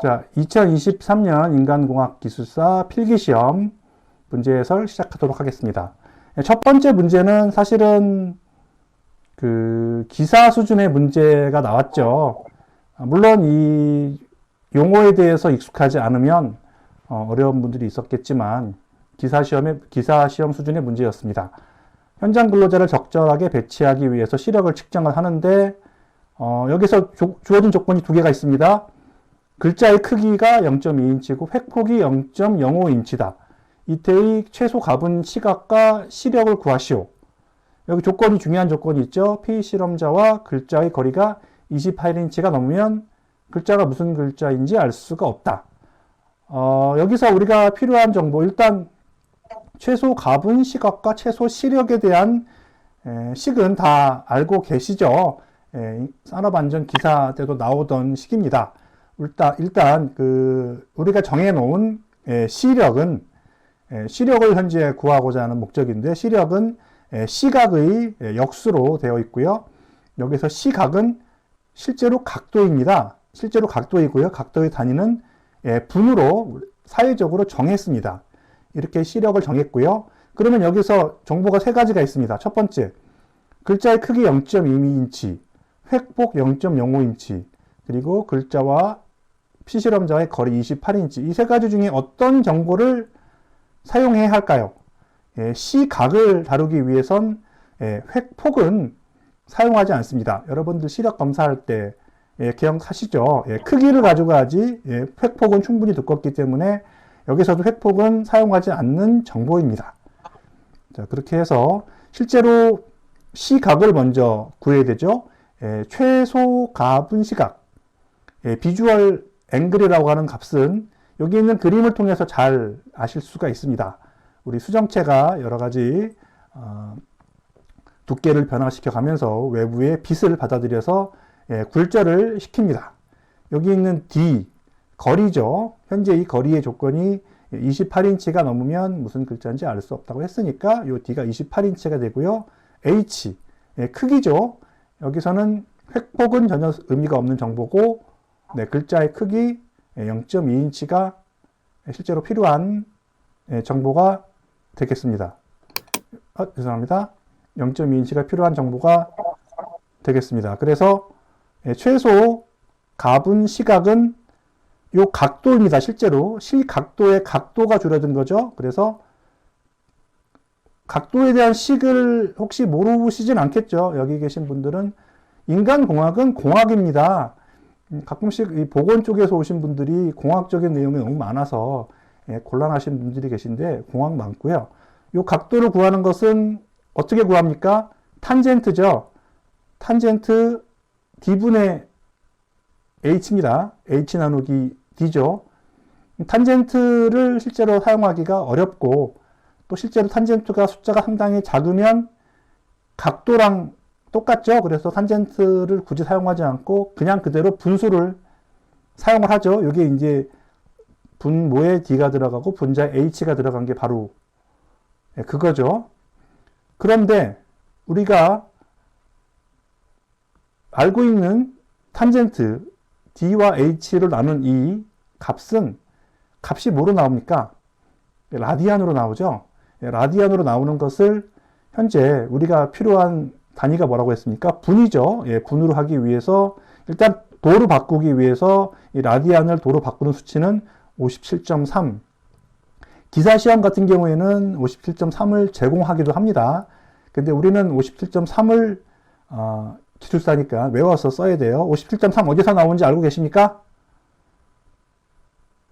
자, 2023년 인간공학 기술사 필기시험 문제 해설 시작하도록 하겠습니다. 네, 첫 번째 문제는 사실은 그 기사 수준의 문제가 나왔죠. 아, 물론 이 용어에 대해서 익숙하지 않으면 어, 어려운 분들이 있었겠지만 기사 시험의 기사 시험 수준의 문제였습니다. 현장 근로자를 적절하게 배치하기 위해서 시력을 측정을 하는데 어, 여기서 조, 주어진 조건이 두 개가 있습니다. 글자의 크기가 0.2인치고 획폭이 0.05인치다. 이때의 최소 가분 시각과 시력을 구하시오. 여기 조건이 중요한 조건이 있죠. 피실험자와 글자의 거리가 28인치가 넘으면 글자가 무슨 글자인지 알 수가 없다. 어, 여기서 우리가 필요한 정보, 일단 최소 가분 시각과 최소 시력에 대한 에, 식은 다 알고 계시죠. 에, 산업안전 기사 때도 나오던 식입니다. 일단, 일단 그 우리가 정해놓은 에, 시력은 에, 시력을 현재 구하고자 하는 목적인데 시력은 에, 시각의 에, 역수로 되어 있고요. 여기서 시각은 실제로 각도입니다. 실제로 각도이고요. 각도의 단위는 예, 분으로 사회적으로 정했습니다. 이렇게 시력을 정했고요. 그러면 여기서 정보가 세 가지가 있습니다. 첫 번째, 글자의 크기 0.22인치, 획폭 0.05인치, 그리고 글자와 피실험자의 거리 28인치. 이 세 가지 중에 어떤 정보를 사용해야 할까요? 예, 시각을 다루기 위해선 예, 획폭은 사용하지 않습니다. 여러분들 시력 검사할 때 예, 기억하시죠? 예, 크기를 가져가야지 예, 획폭은 충분히 두껍기 때문에 여기서도 획폭은 사용하지 않는 정보입니다. 자, 그렇게 해서 실제로 시각을 먼저 구해야 되죠. 예, 최소 가분 시각, 예, 비주얼 앵글이라고 하는 값은 여기 있는 그림을 통해서 잘 아실 수가 있습니다. 우리 수정체가 여러 가지 어, 두께를 변화시켜 가면서 외부의 빛을 받아들여서 예, 굴절을 시킵니다. 여기 있는 D, 거리죠. 현재 이 거리의 조건이 28인치가 넘으면 무슨 글자인지 알 수 없다고 했으니까 이 D가 28인치가 되고요. H, 예, 크기죠. 여기서는 획폭은 전혀 의미가 없는 정보고 네, 글자의 크기 0.2인치가 실제로 필요한 예, 정보가 되겠습니다. 아, 죄송합니다. 0.2인치가 필요한 정보가 되겠습니다. 그래서 예, 최소 가분 시각은 요 각도입니다. 실제로 실각도의 각도가 줄어든 거죠. 그래서 각도에 대한 식을 혹시 모르시진 않겠죠. 여기 계신 분들은 인간공학은 공학입니다. 음, 가끔씩 이 보건 쪽에서 오신 분들이 공학적인 내용이 너무 많아서 예, 곤란하신 분들이 계신데 공학 많고요. 요 각도를 구하는 것은 어떻게 구합니까? 탄젠트죠. 탄젠트 D분의 H입니다. H 나누기 D죠. 탄젠트를 실제로 사용하기가 어렵고 또 실제로 탄젠트가 숫자가 상당히 작으면 각도랑 똑같죠. 그래서 탄젠트를 굳이 사용하지 않고 그냥 그대로 분수를 사용을 하죠. 이게 이제 분모에 D가 들어가고 분자에 H가 들어간 게 바로 그거죠. 그런데 우리가 알고 있는 탄젠트 D와 H를 나눈 이 값은 값이 뭐로 나옵니까? 라디안으로 나오죠. 라디안으로 나오는 것을 현재 우리가 필요한 단위가 뭐라고 했습니까? 분이죠. 예, 분으로 하기 위해서 일단 도로 바꾸기 위해서 이 라디안을 도로 바꾸는 수치는 57.3. 기사 시험 같은 경우에는 57.3을 제공하기도 합니다. 근데 우리는 57.3을 어, 기술사니까 외워서 써야 돼요. 57.3 어디서 나오는지 알고 계십니까?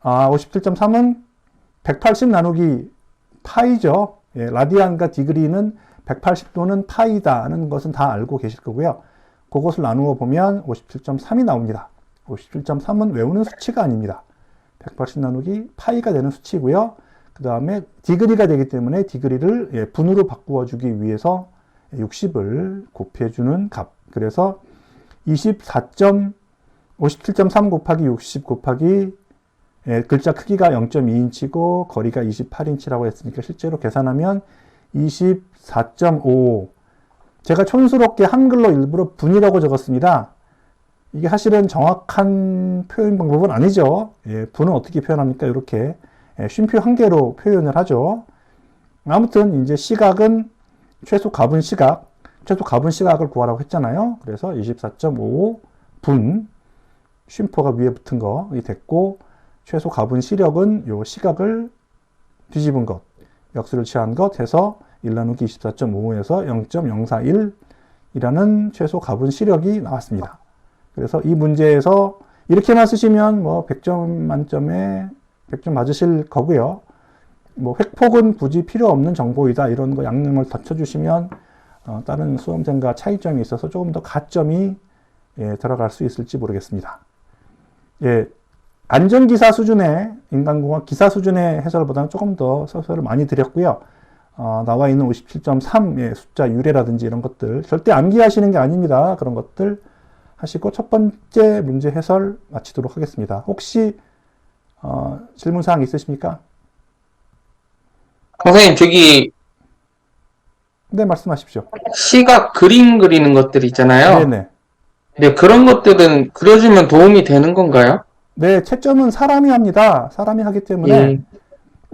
아, 57.3은 180 나누기 파이죠. 예, 라디안과 디그리는 180도는 파이다는 것은 다 알고 계실 거고요. 그것을 나누어 보면 57.3이 나옵니다. 57.3은 외우는 수치가 아닙니다. 180 나누기 파이가 되는 수치고요. 그 다음에 디그리가 되기 때문에 디그리를 예, 분으로 바꾸어 주기 위해서 60을 곱해주는 값. 그래서 24. 57.3 곱하기 60 곱하기 예, 글자 크기가 0.2인치고 거리가 28인치라고 했으니까 실제로 계산하면 24.5 제가 촌스럽게 한글로 일부러 분이라고 적었습니다. 이게 사실은 정확한 표현 방법은 아니죠. 예, 분은 어떻게 표현합니까? 이렇게 예, 쉼표 한 개로 표현을 하죠. 아무튼 이제 시각은 최소 가분 시각, 최소 가분 시각을 구하라고 했잖아요. 그래서 24.5 분 쉼표가 위에 붙은 거이 됐고 최소 가분 시력은 요 시각을 뒤집은 것, 역수를 취한 것 해서 1 나누기 24.5에서 0.041이라는 최소 가분 시력이 나왔습니다. 그래서 이 문제에서 이렇게만 쓰시면 뭐 100점 만점에 100점 맞으실 거고요. 뭐 획폭은 굳이 필요 없는 정보이다 이런 거 양념을 덧쳐주시면 어, 다른 수험생과 차이점이 있어서 조금 더 가점이 예, 들어갈 수 있을지 모르겠습니다. 예, 안전기사 수준의 인간공학 기사 수준의 해설보다는 조금 더 서설을 많이 드렸고요. 어, 나와 있는 57.3의 숫자 유래라든지 이런 것들 절대 암기하시는 게 아닙니다. 그런 것들 하시고 첫 번째 문제 해설 마치도록 하겠습니다. 혹시 어, 질문사항 있으십니까? 선생님, 저기 네, 말씀하십시오. 시각 그림 그리는 것들 있잖아요. 네네. 네, 그런 것들은 그려주면 도움이 되는 건가요? 네, 채점은 사람이 합니다. 사람이 하기 때문에 예.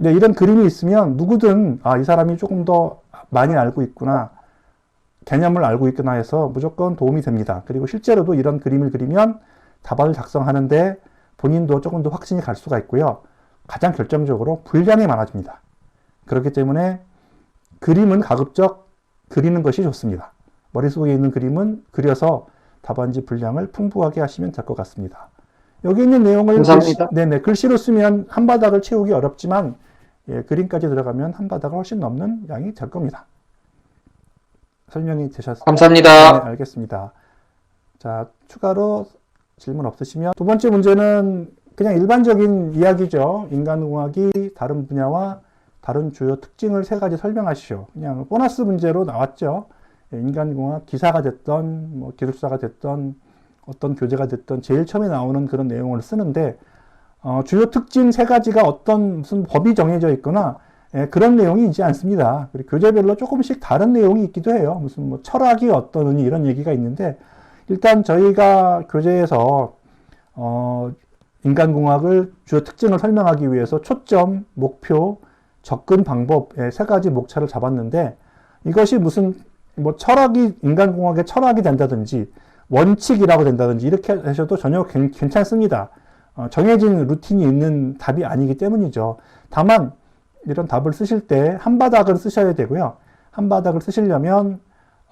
네, 이런 그림이 있으면 누구든 아, 이 사람이 조금 더 많이 알고 있구나. 개념을 알고 있구나 해서 무조건 도움이 됩니다. 그리고 실제로도 이런 그림을 그리면 답안을 작성하는데 본인도 조금 더 확신이 갈 수가 있고요. 가장 결정적으로 분량이 많아집니다. 그렇기 때문에 그림은 가급적 그리는 것이 좋습니다. 머릿속에 있는 그림은 그려서 답안지 분량을 풍부하게 하시면 될 것 같습니다. 여기 있는 내용을. 글씨, 네네, 글씨로 쓰면 한 바닥을 채우기 어렵지만 예, 그림까지 들어가면 한 바닥을 훨씬 넘는 양이 될 겁니다. 설명이 되셨습니까? 감사합니다. 네, 알겠습니다. 자, 추가로 질문 없으시면 두 번째 문제는 그냥 일반적인 이야기죠. 인간공학이 다른 분야와 다른 주요 특징을 세 가지 설명하시오. 그냥 보너스 문제로 나왔죠. 예, 인간공학 기사가 됐던 뭐 기술사가 됐던 어떤 교재가 됐던 제일 처음에 나오는 그런 내용을 쓰는데 어, 주요 특징 세 가지가 어떤 무슨 법이 정해져 있거나 예, 그런 내용이 있지 않습니다. 그리고 교재별로 조금씩 다른 내용이 있기도 해요. 무슨 뭐 철학이 어떠느니 이런 얘기가 있는데 일단 저희가 교재에서 어, 인간공학을 주요 특징을 설명하기 위해서 초점, 목표, 접근 방법의 세 가지 목차를 잡았는데 이것이 무슨 뭐 철학이 인간공학의 철학이 된다든지 원칙이라고 된다든지 이렇게 하셔도 전혀 괜- 괜찮습니다. 어, 정해진 루틴이 있는 답이 아니기 때문이죠. 다만 이런 답을 쓰실 때 한 바닥은 쓰셔야 되고요. 한 바닥을 쓰시려면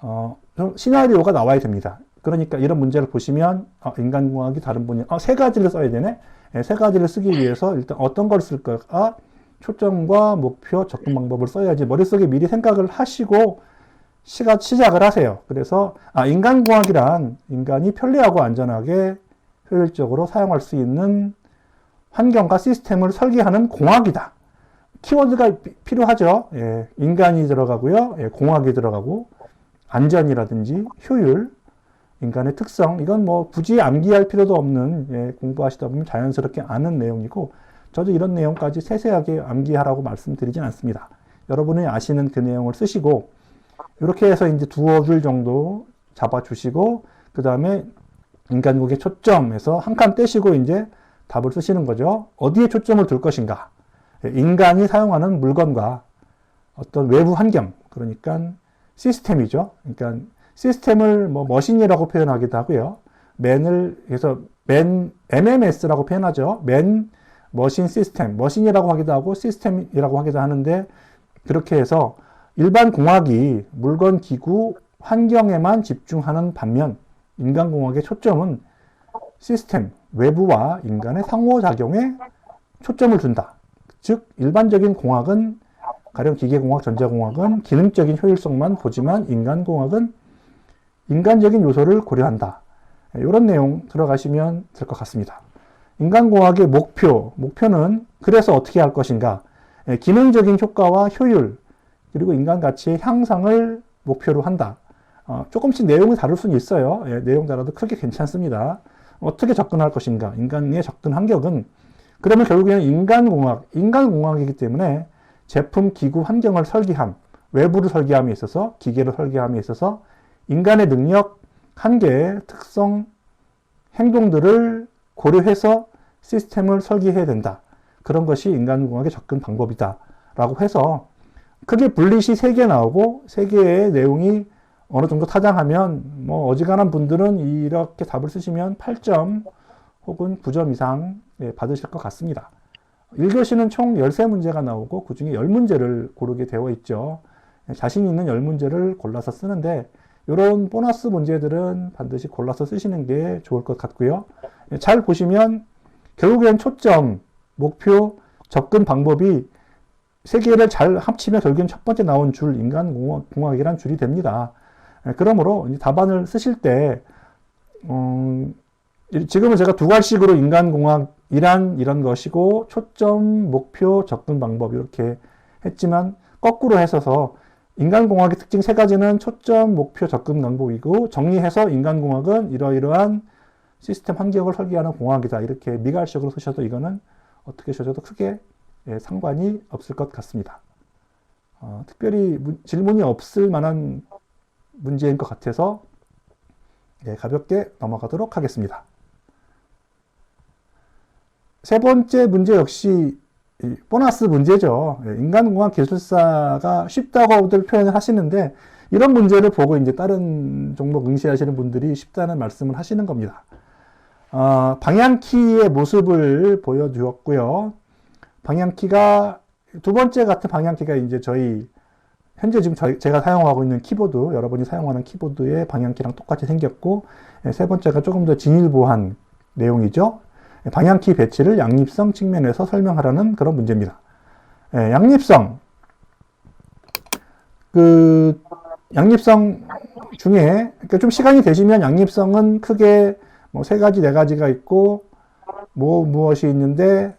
어, 좀 시나리오가 나와야 됩니다. 그러니까 이런 문제를 보시면 어, 인간공학이 다른 분야 어, 세 가지를 써야 되네. 예, 세 가지를 쓰기 위해서 일단 어떤 걸 쓸까? 아, 초점과 목표, 접근 방법을 써야지 머릿속에 미리 생각을 하시고 시가, 시작을 하세요. 그래서 아, 인간공학이란 인간이 편리하고 안전하게 효율적으로 사용할 수 있는 환경과 시스템을 설계하는 공학이다. 키워드가 피- 필요하죠. 예, 인간이 들어가고요. 예, 공학이 들어가고 안전이라든지 효율, 인간의 특성 이건 뭐 굳이 암기할 필요도 없는 예, 공부하시다 보면 자연스럽게 아는 내용이고 저도 이런 내용까지 세세하게 암기하라고 말씀드리진 않습니다. 여러분이 아시는 그 내용을 쓰시고 이렇게 해서 이제 두어 줄 정도 잡아주시고 그 다음에 인간국의 초점에서 한 칸 떼시고 이제 답을 쓰시는 거죠. 어디에 초점을 둘 것인가? 예, 인간이 사용하는 물건과 어떤 외부 환경, 그러니까 시스템이죠. 그러니까 시스템을 뭐 머신이라고 표현하기도 하고요. 맨을 그래서 맨 MMS라고 표현하죠. 맨 머신 시스템, 머신이라고 하기도 하고 시스템이라고 하기도 하는데 그렇게 해서 일반 공학이 물건, 기구, 환경에만 집중하는 반면 인간공학의 초점은 시스템, 외부와 인간의 상호작용에 초점을 둔다. 즉, 일반적인 공학은 가령 기계공학, 전자공학은 기능적인 효율성만 보지만 인간공학은 인간적인 요소를 고려한다. 이런 내용 들어가시면 될 것 같습니다. 인간공학의 목표, 목표는 그래서 어떻게 할 것인가, 예, 기능적인 효과와 효율, 그리고 인간 가치의 향상을 목표로 한다. 어, 조금씩 내용이 다를 수는 있어요. 예, 내용 달아도 크게 괜찮습니다. 어떻게 접근할 것인가, 인간의 접근 환경은 그러면 결국에는 인간공학, 인간공학이기 때문에 제품, 기구, 환경을 설계함, 외부를 설계함에 있어서 기계를 설계함에 있어서 인간의 능력, 한계, 특성, 행동들을 고려해서 시스템을 설계해야 된다. 그런 것이 인간공학의 접근 방법이다. 라고 해서 크게 분릿이 3개 나오고 3개의 내용이 어느 정도 타장하면 뭐 어지간한 분들은 이렇게 답을 쓰시면 8점 혹은 9점 이상 예, 받으실 것 같습니다. 1교시는 총 13문제가 나오고 그 중에 10문제를 고르게 되어 있죠. 예, 자신 있는 10문제를 골라서 쓰는데 이런 보너스 문제들은 반드시 골라서 쓰시는 게 좋을 것 같고요. 예, 잘 보시면 결국엔 초점, 목표, 접근 방법이 세 개를 잘 합치면 결국엔 첫 번째 나온 줄 인간공학이란 줄이 됩니다. 예, 그러므로 답안을 쓰실 때 음, 지금은 제가 두 가지식으로 인간공학이란 이런 것이고 초점, 목표, 접근 방법 이렇게 했지만 거꾸로 해서서 인간공학의 특징 세 가지는 초점, 목표, 접근 방법이고 정리해서 인간공학은 이러이러한 시스템 환경을 설계하는 공학이다 이렇게 미갈식으로 쓰셔도 이거는 어떻게 쓰셔도 크게 예, 상관이 없을 것 같습니다. 어, 특별히 문- 질문이 없을 만한 문제인 것 같아서 예, 가볍게 넘어가도록 하겠습니다. 세 번째 문제 역시 이 보너스 문제죠. 예, 인간공학 기술사가 쉽다고들 표현을 하시는데 이런 문제를 보고 이제 다른 종목 응시하시는 분들이 쉽다는 말씀을 하시는 겁니다. 어, 방향키의 모습을 보여주었고요. 방향키가 두 번째 같은 방향키가 이제 저희 현재 지금 저희, 제가 사용하고 있는 키보드, 여러분이 사용하는 키보드의 방향키랑 똑같이 생겼고, 예, 세 번째가 조금 더 진일보한 내용이죠. 예, 방향키 배치를 양립성 측면에서 설명하라는 그런 문제입니다. 예, 양립성. 그, 양립성 중에, 그러니까 좀 시간이 되시면 양립성은 크게 뭐 세 가지, 네 가지가 있고, 뭐, 무엇이 있는데,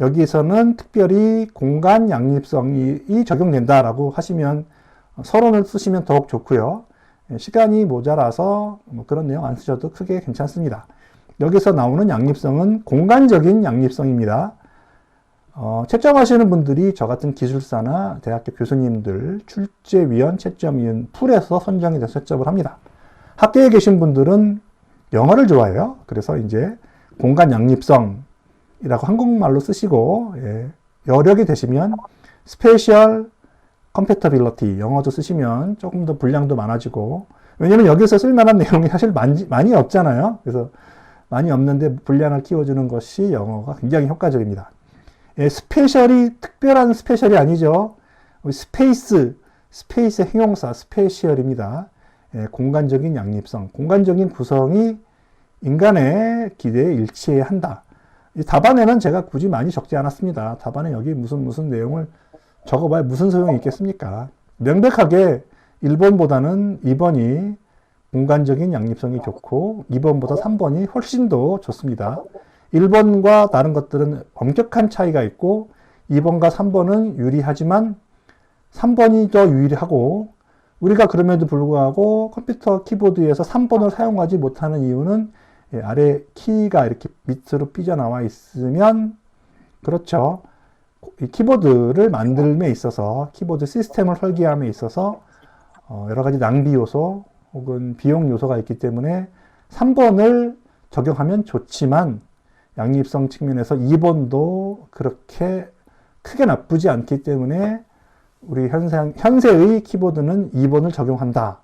여기서는 특별히 공간 양립성이 이 적용된다라고 하시면 서론을 쓰시면 더욱 좋고요. 예, 시간이 모자라서 뭐 그런 내용 안 쓰셔도 크게 괜찮습니다. 여기서 나오는 양립성은 공간적인 양립성입니다. 어, 채점하시는 분들이 저 같은 기술사나 대학교 교수님들, 출제위원, 채점위원 풀에서 선정이 돼서 채점을 합니다. 학교에 계신 분들은 영어를 좋아해요. 그래서 이제 공간 양립성 이라고 한국말로 쓰시고 예, 여력이 되시면 스페셜 컴패터빌리티 영어도 쓰시면 조금 더 분량도 많아지고 왜냐면 여기서 쓸만한 내용이 사실 많이, 많이 없잖아요. 그래서 많이 없는데 분량을 키워주는 것이 영어가 굉장히 효과적입니다. 예, 스페셜이 특별한 스페셜이 아니죠. 스페이스, 스페이스의 형용사 스페셜입니다. 예, 공간적인 양립성, 공간적인 구성이 인간의 기대에 일치해야 한다. 이 답안에는 제가 굳이 많이 적지 않았습니다. 답안에 여기 무슨 무슨 내용을 적어봐야 무슨 소용이 있겠습니까? 명백하게 1번보다는 2번이 공간적인 양립성이 좋고 2번보다 3번이 훨씬 더 좋습니다. 1번과 다른 것들은 엄격한 차이가 있고 2번과 3번은 유리하지만 3번이 더 유리하고 우리가 그럼에도 불구하고 컴퓨터 키보드에서 3번을 사용하지 못하는 이유는 예, 아래 키가 이렇게 밑으로 삐져나와 있으면 그렇죠. 이 키보드를 만들음에 있어서 키보드 시스템을 설계함에 있어서 어, 여러 가지 낭비 요소 혹은 비용 요소가 있기 때문에 3번을 적용하면 좋지만 양립성 측면에서 2번도 그렇게 크게 나쁘지 않기 때문에 우리 현상, 현세의 키보드는 2번을 적용한다.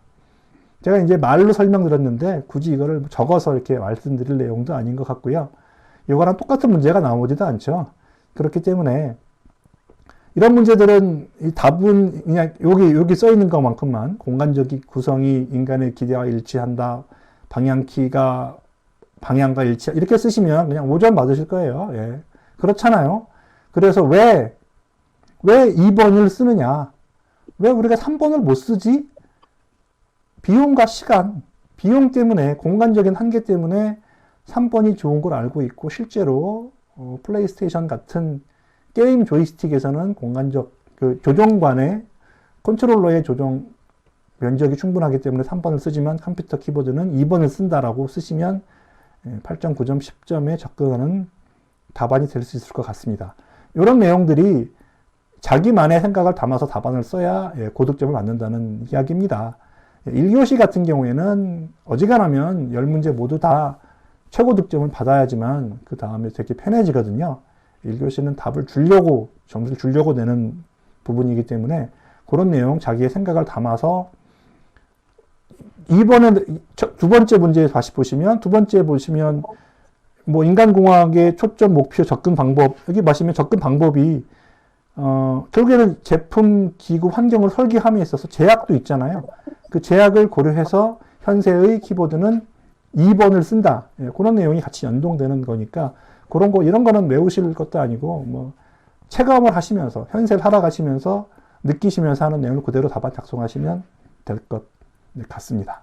제가 이제 말로 설명드렸는데 굳이 이거를 적어서 이렇게 말씀드릴 내용도 아닌 것 같고요. 이거랑 똑같은 문제가 나오지도 않죠. 그렇기 때문에 이런 문제들은 이 답은 그냥 여기 여기 써 있는 것만큼만 공간적인 구성이 인간의 기대와 일치한다. 방향키가 방향과 일치 이렇게 쓰시면 그냥 5점 받으실 거예요. 예. 그렇잖아요. 그래서 왜 왜 2번을 쓰느냐? 왜 우리가 3번을 못 쓰지? 비용과 시간, 비용 때문에, 공간적인 한계 때문에 3번이 좋은 걸 알고 있고, 실제로, 어, 플레이스테이션 같은 게임 조이스틱에서는 공간적, 그 조종관의 컨트롤러의 조종 면적이 충분하기 때문에 3번을 쓰지만 컴퓨터 키보드는 2번을 쓴다라고 쓰시면 8점, 9점, 10점에 접근하는 답안이 될 수 있을 것 같습니다. 이런 내용들이 자기만의 생각을 담아서 답안을 써야 예, 고득점을 받는다는 이야기입니다. 1교시 같은 경우에는 어지간하면 10문제 모두 다 최고 득점을 받아야지만 그 다음에 되게 편해지거든요. 1교시는 답을 주려고, 점수를 주려고 내는 부분이기 때문에 그런 내용 자기의 생각을 담아서 2번에, 두 번째 문제 다시 보시면, 두 번째 보시면, 뭐, 인간공학의 초점, 목표, 접근 방법, 여기 보시면 접근 방법이, 어, 결국에는 제품, 기구, 환경을 설계함에 있어서 제약도 있잖아요. 그 제약을 고려해서 현재의 키보드는 2번을 쓴다. 예, 그런 내용이 같이 연동되는 거니까, 그런 거, 이런 거는 외우실 것도 아니고, 뭐, 체감을 하시면서, 현세를 살아가시면서, 느끼시면서 하는 내용을 그대로 답안 작성하시면 될 것 같습니다.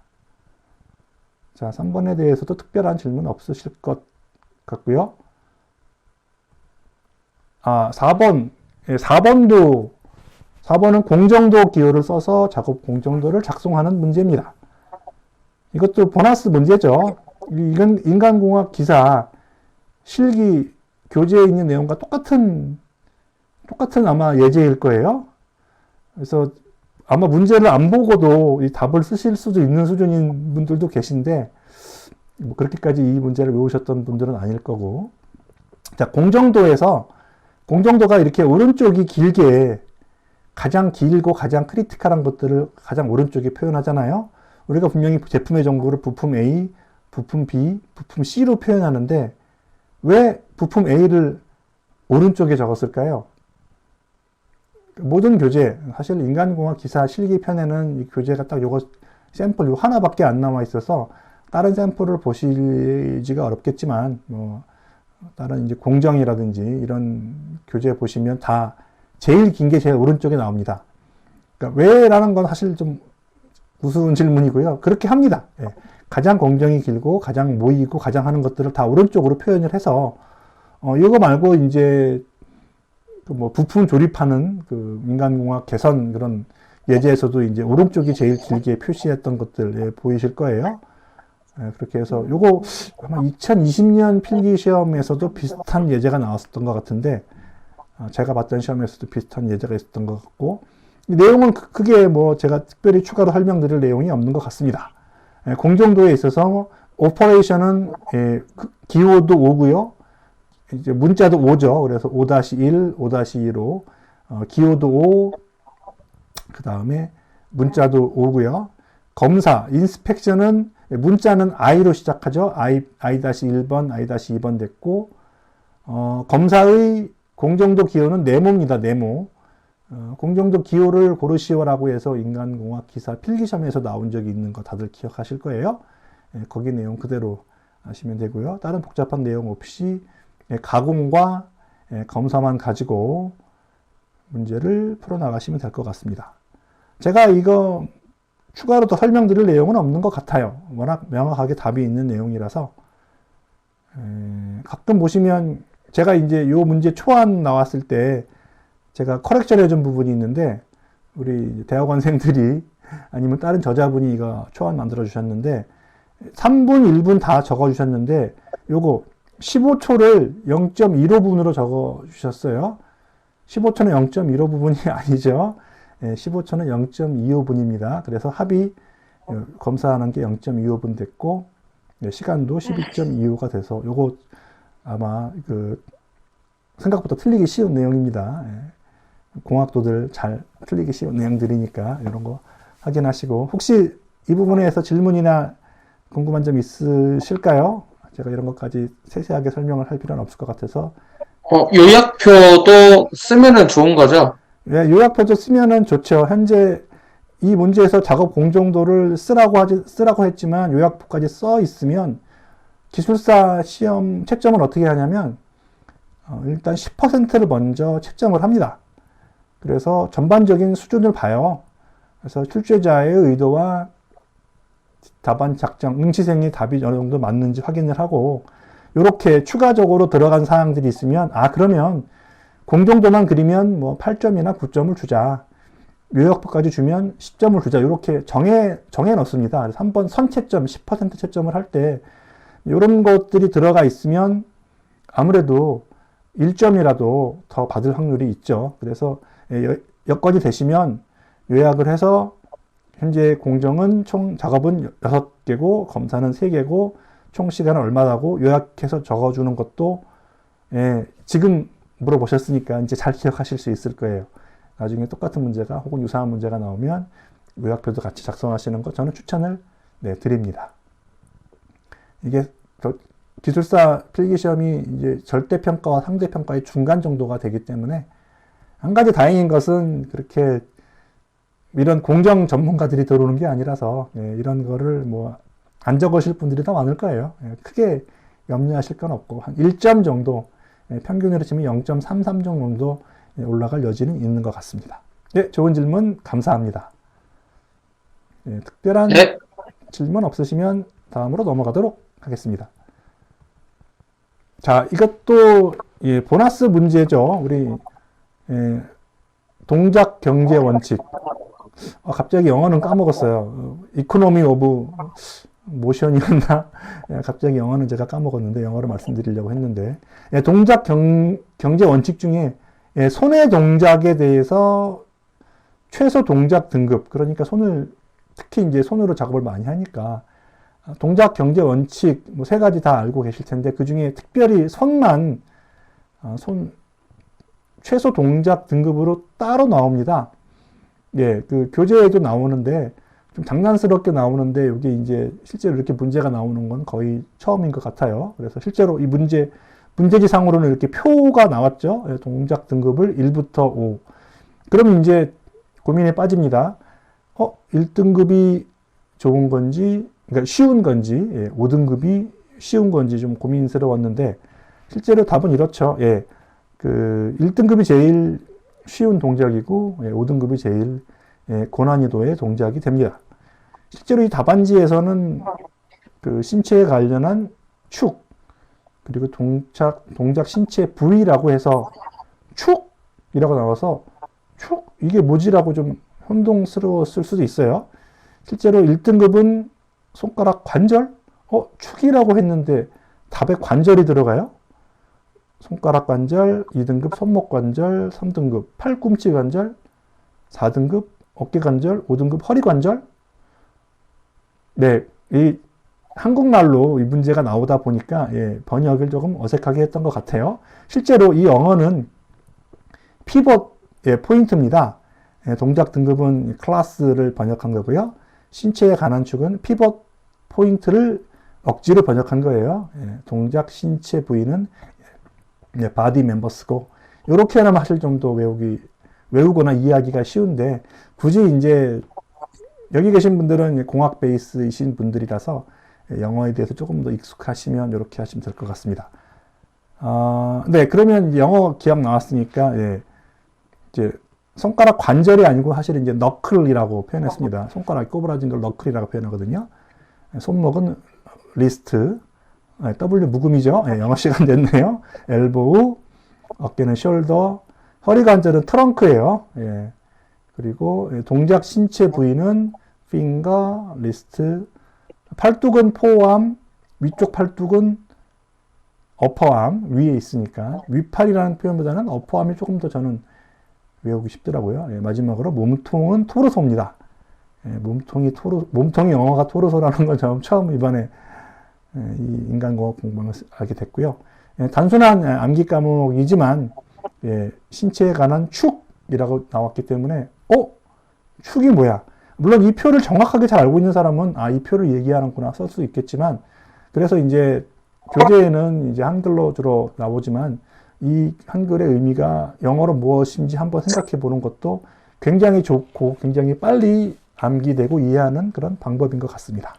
자, 3번에 대해서도 특별한 질문 없으실 것 같고요. 아, 4번. 예, 4번도, 4번은 공정도 기호를 써서 작업 공정도를 작성하는 문제입니다. 이것도 보너스 문제죠. 이건 인간공학 기사 실기 교재에 있는 내용과 똑같은, 똑같은 아마 예제일 거예요. 그래서 아마 문제를 안 보고도 이 답을 쓰실 수도 있는 수준인 분들도 계신데, 뭐 그렇게까지 이 문제를 외우셨던 분들은 아닐 거고. 자, 공정도에서, 공정도가 이렇게 오른쪽이 길게 가장 길고 가장 크리티컬한 것들을 가장 오른쪽에 표현하잖아요. 우리가 분명히 제품의 정보를 부품 A, 부품 B, 부품 C로 표현하는데, 왜 부품 A를 오른쪽에 적었을까요? 모든 교재, 사실 인간공학 기사 실기 편에는 이 교재가 딱 요거 샘플 요 하나밖에 안 남아 있어서 다른 샘플을 보시기가 어렵겠지만 뭐 다른 이제 공정이라든지 이런 교재 보시면 다 제일 긴 게 제일 오른쪽에 나옵니다. 그러니까 왜라는 건 사실 좀 우스운 질문이고요. 그렇게 합니다. 예. 가장 공정이 길고 가장 모이고 가장 하는 것들을 다 오른쪽으로 표현을 해서 어 이거 말고 이제 그 뭐 부품 조립하는 그 인간공학 개선 그런 예제에서도 이제 오른쪽이 제일 길게 표시했던 것들 예, 보이실 거예요. 예, 그렇게 해서 요거 아마 2020년 필기 시험에서도 비슷한 예제가 나왔었던 것 같은데 어, 제가 봤던 시험에서도 비슷한 예제가 있었던 것 같고 이 내용은 크- 크게 뭐 제가 특별히 추가로 설명드릴 내용이 없는 것 같습니다. 예, 공정도에 있어서 오퍼레이션은 예, 그 기호도 5고요. 이제 문자도 5죠. 그래서 5-1, 5-2로 어, 기호도 5, 그 다음에 문자도 5고요. 검사, 인스펙션은 문자는 I로 시작하죠. I, I-1번, I-2번 됐고 어, 검사의 공정도 기호는 네모입니다. 네모. 어, 공정도 기호를 고르시오라고 해서 인간공학 기사 필기시험에서 나온 적이 있는 거 다들 기억하실 거예요. 예, 거기 내용 그대로 하시면 되고요. 다른 복잡한 내용 없이 예, 가공과 예, 검사만 가지고 문제를 풀어나가시면 될 것 같습니다. 제가 이거 추가로 더 설명드릴 내용은 없는 것 같아요. 워낙 명확하게 답이 있는 내용이라서 에, 가끔 보시면 제가 이제 요 문제 초안 나왔을 때 제가 커렉션 해준 부분이 있는데 우리 대학원생들이 아니면 다른 저자분이 이거 초안 만들어 주셨는데 3분, 1분 다 적어 주셨는데 요거 15초를 0.15분으로 적어 주셨어요. 15초는 0.15 부분이 아니죠. 예, 15초는 0.25분입니다. 그래서 합이 어, 검사하는 게 0.25분 됐고 예, 시간도 12.25가 돼서 요거 아마 그 생각보다 틀리기 쉬운 내용입니다. 예. 공학도들 잘 틀리기 쉬운 내용들이니까 이런 거 확인하시고 혹시 이 부분에서 질문이나 궁금한 점 있으실까요? 제가 이런 것까지 세세하게 설명을 할 필요는 없을 것 같아서 어, 요약표도 쓰면은 좋은 거죠? 예, 요약표도 쓰면은 좋죠. 현재 이 문제에서 작업 공정도를 쓰라고 하지, 쓰라고 했지만 요약표까지 써 있으면 기술사 시험 채점을 어떻게 하냐면 어, 일단 10%를 먼저 채점을 합니다. 그래서 전반적인 수준을 봐요. 그래서 출제자의 의도와 답안 작성, 응시생의 답이 어느 정도 맞는지 확인을 하고 이렇게 추가적으로 들어간 사항들이 있으면 아 그러면 공정도만 그리면 뭐 8점이나 9점을 주자. 요약표까지 주면 10점을 주자. 이렇게 정해, 정해 놓습니다. 그래서 한번 선채점, 10% 채점을 할 때, 이런 것들이 들어가 있으면 아무래도 1점이라도 더 받을 확률이 있죠. 그래서 예, 여- 여건이 되시면 요약을 해서 현재 공정은 총 작업은 6개고 검사는 3개고 총 시간은 얼마라고 요약해서 적어주는 것도 예, 지금 물어보셨으니까 이제 잘 기억하실 수 있을 거예요. 나중에 똑같은 문제가 혹은 유사한 문제가 나오면 요약표도 같이 작성하시는 거 저는 추천을 네, 드립니다. 이게 저- 기술사 필기 시험이 이제 절대 평가와 상대 평가의 중간 정도가 되기 때문에 한 가지 다행인 것은 그렇게 이런 공정 전문가들이 들어오는 게 아니라서 예, 이런 거를 뭐 안 적으실 분들이 더 많을 거예요. 예, 크게 염려하실 건 없고 한 1점 정도 예, 평균으로 치면 0.33 정도 예, 올라갈 여지는 있는 것 같습니다. 예, 좋은 질문 감사합니다. 예, 특별한 네. 질문 없으시면 다음으로 넘어가도록 하겠습니다. 자, 이것도 예, 보너스 문제죠. 우리 예, 동작 경제 원칙. 아, 갑자기 영어는 까먹었어요. 이코노미 오브 모션이었나? 예, 갑자기 영어는 제가 까먹었는데 영어로 말씀드리려고 했는데 예, 동작 경, 경제 원칙 중에 예, 손의 동작에 대해서 최소 동작 등급 그러니까 손을 특히 이제 손으로 작업을 많이 하니까 동작 경제 원칙 뭐 세 가지 다 알고 계실 텐데 그 중에 특별히 손만 아, 손 최소 동작 등급으로 따로 나옵니다. 예, 그 교재에도 나오는데 좀 장난스럽게 나오는데 여기 이제 실제로 이렇게 문제가 나오는 건 거의 처음인 것 같아요. 그래서 실제로 이 문제 문제지상으로는 이렇게 표가 나왔죠. 예, 동작 등급을 1부터 5. 그럼 이제 고민에 빠집니다. 어, 1등급이 좋은 건지, 그러니까 쉬운 건지, 예, 5등급이 쉬운 건지 좀 고민스러웠는데, 실제로 답은 이렇죠. 예, 그, 1등급이 제일 쉬운 동작이고, 예, 5등급이 제일 예, 고난이도의 동작이 됩니다. 실제로 이 답안지에서는 그 신체에 관련한 축, 그리고 동작, 동작 신체 부위라고 해서 축이라고 나와서 축? 이게 뭐지라고 좀 혼동스러웠을 수도 있어요. 실제로 1등급은 손가락 관절? 어, 축이라고 했는데 답에 관절이 들어가요? 손가락 관절, 2등급 손목 관절, 3등급 팔꿈치 관절, 4등급 어깨 관절, 5등급 허리 관절? 네, 이 한국말로 이 문제가 나오다 보니까 예, 번역을 조금 어색하게 했던 것 같아요. 실제로 이 영어는 피벗 예, 포인트입니다. 예, 동작 등급은 클래스를 번역한 거고요. 신체에 관한 축은 피벗 포인트를 억지로 번역한 거예요. 예, 동작 신체 부위는 예, 바디 멤버스고 이렇게나마 하실 정도 외우기 외우거나 이해하기가 쉬운데 굳이 이제 여기 계신 분들은 공학 베이스이신 분들이라서 예, 영어에 대해서 조금 더 익숙하시면 이렇게 하시면 될 것 같습니다. 아, 네, 그러면 영어 기억 나왔으니까 예, 이제 손가락 관절이 아니고 사실은 이제 너클이라고 표현했습니다. 손가락이 꼬부라진 걸 너클이라고 표현하거든요. 예, 손목은 리스트, 예, W 묵음이죠. 예, 영어 시간 됐네요. 엘보우, 어깨는 숄더, 허리 관절은 트렁크예요. 예. 그리고 예, 동작 신체 부위는 finger, wrist, 팔뚝은 포암, 위쪽 팔뚝은 어퍼암 위에 있으니까 위팔이라는 표현보다는 어퍼암이 조금 더 저는 외우기 쉽더라고요. 예, 마지막으로 몸통은 토르소입니다. 예, 몸통이 토르 몸통이 영어가 토르소라는 걸 처음, 이번에 예, 이 인간공학 공부하면서 알게 됐고요. 예, 단순한 예, 암기 과목이지만 예, 신체에 관한 축이라고 나왔기 때문에 어 축이 뭐야? 물론 이 표를 정확하게 잘 알고 있는 사람은 아 이 표를 얘기하는구나 쓸 수 있겠지만 그래서 이제 교재에는 이제 한글로 주로 나오지만 이 한글의 의미가 영어로 무엇인지 한번 생각해 보는 것도 굉장히 좋고 굉장히 빨리 암기되고 이해하는 그런 방법인 것 같습니다.